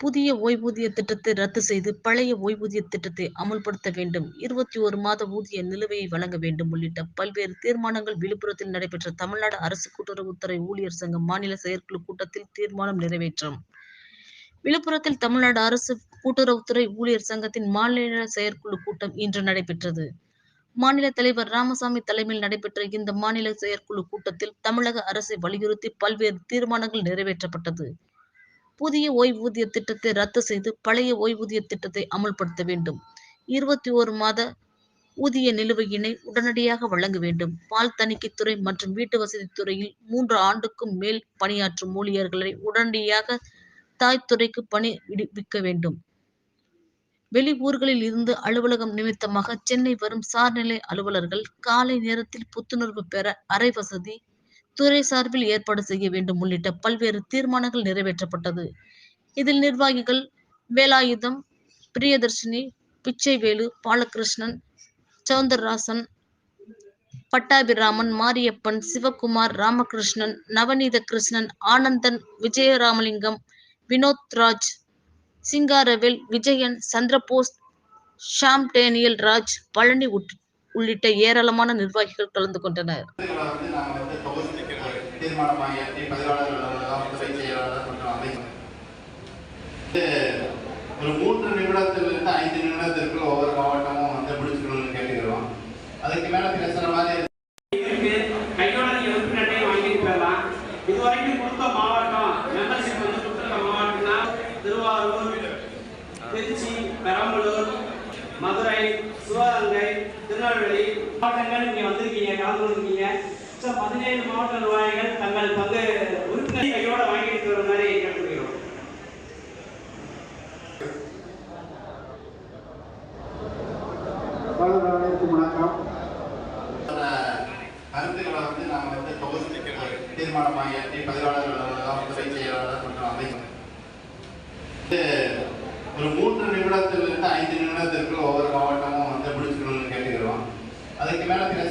புதிய ஓய்வூதிய திட்டத்தை ரத்து செய்து பழைய ஓய்வூதிய திட்டத்தை அமுல்படுத்த வேண்டும். இருபத்தி ஒரு மாத ஊதிய நிலுவையை வழங்க வேண்டும் உள்ளிட்ட பல்வேறு தீர்மானங்கள் விழுப்புரத்தில் நடைபெற்ற தமிழ்நாடு அரசு கூட்டுறவுத்துறை ஊழியர் சங்க மாநில செயற்குழு கூட்டத்தில் தீர்மானம் நிறைவேற்றம். விழுப்புரத்தில் தமிழ்நாடு அரசு கூட்டுறவுத்துறை ஊழியர் சங்கத்தின் மாநில செயற்குழு கூட்டம் இன்று நடைபெற்றது. மாநில தலைவர் ராமசாமி தலைமையில் நடைபெற்ற இந்த மாநில செயற்குழு கூட்டத்தில் தமிழக அரசை வலியுறுத்தி பல்வேறு தீர்மானங்கள் நிறைவேற்றப்பட்டது. புதிய ஓய்வூதிய திட்டத்தை ரத்து செய்து பழைய ஓய்வூதிய திட்டத்தை அமல்படுத்த வேண்டும். இருபத்தி ஓரு மாத ஊதிய நிலுவையினை உடனடியாக வழங்க வேண்டும். பால் தணிக்கைத்துறை மற்றும் வீட்டு வசதி துறையில் மூன்று ஆண்டுக்கும் மேல் பணியாற்றும் ஊழியர்களை உடனடியாக தாய் துறைக்கு பணி விடுவிக்க வேண்டும். வெளி ஊர்களில் இருந்து அலுவலகம் நிமித்தமாக சென்னை வரும் சார்நிலை அலுவலர்கள் காலை நேரத்தில் புத்துணர்வு பெற அறை வசதி துறை சார்பில் ஏற்பாடு செய்ய வேண்டும் உள்ளிட்ட பல்வேறு தீர்மானங்கள் நிறைவேற்றப்பட்டது. இதில் நிர்வாகிகள் வேலாயுதம் பிரியதர்ஷினி பிச்சைவேலு பாலகிருஷ்ணன் சவுந்தரராசன் பட்டாபிராமன் மாரியப்பன் சிவகுமார் ராமகிருஷ்ணன் நவநீத கிருஷ்ணன் ஆனந்தன் விஜயராமலிங்கம் வினோத் ராஜ் சிங்காரவேல் விஜயன் சந்திரபோஸ் ஷாம் டேனியல் ராஜ் பழனி உள்ளிட்ட ஏராளமான நிர்வாகிகள் கலந்து கொண்டனர். இதுல வந்து நாங்க வந்து தொகுதி தீர்மானமாக இயற்றி பதிவாளர்கள் அலுவலகம், துறை செயலாளர் மற்றும் அமைச்சர் இது ஒரு மூன்று நிமிடத்திலிருந்து ஐந்து நிமிடத்திற்குள் ஒவ்வொரு மாவட்டமும் வந்து முடிச்சுக்கணும்னு கேட்டுக்கிறோம். அதுக்கு மேல பேசுற மாதிரி இருக்கு கையோட நீங்க உறுப்பினர்கிட்டே வாங்கிட்டு போயிடலாம். இது வரைக்கும் கொடுத்த மாவட்டம் மெம்பர்ஷிப் வந்து கொடுத்துருக்க மாவட்டம்னா திருவாரூர் திருச்சி பெரம்பலூர் மதுரை சிவகங்கை திருநெல்வேலி மாவட்டங்கள் இங்கே வந்திருக்கீங்க கலந்து கொண்டிருக்கீங்க. ஸோ பதினேழு மாவட்ட நிர்வாகிகள் தங்கள் பங்கு உறுப்பினர் கையோட வாங்கிட்டு வர மாதிரி கேட்டுக்கிறோம் அனைவருக்கும் வணக்கம். கருத்துக்களை வந்து நாங்க வந்து தொகுதி தீர்மானமாக இயற்றி பதிவாளர்கள் அமைச்சர். இது ஒரு மூன்று நிமிடத்திலிருந்து ஐந்து நிமிடத்திற்குள் ஒவ்வொரு மாவட்டமும் வந்து முடிச்சுக்கணும்னு கேட்டுக்கிறோம். அதுக்கு மேலே பேச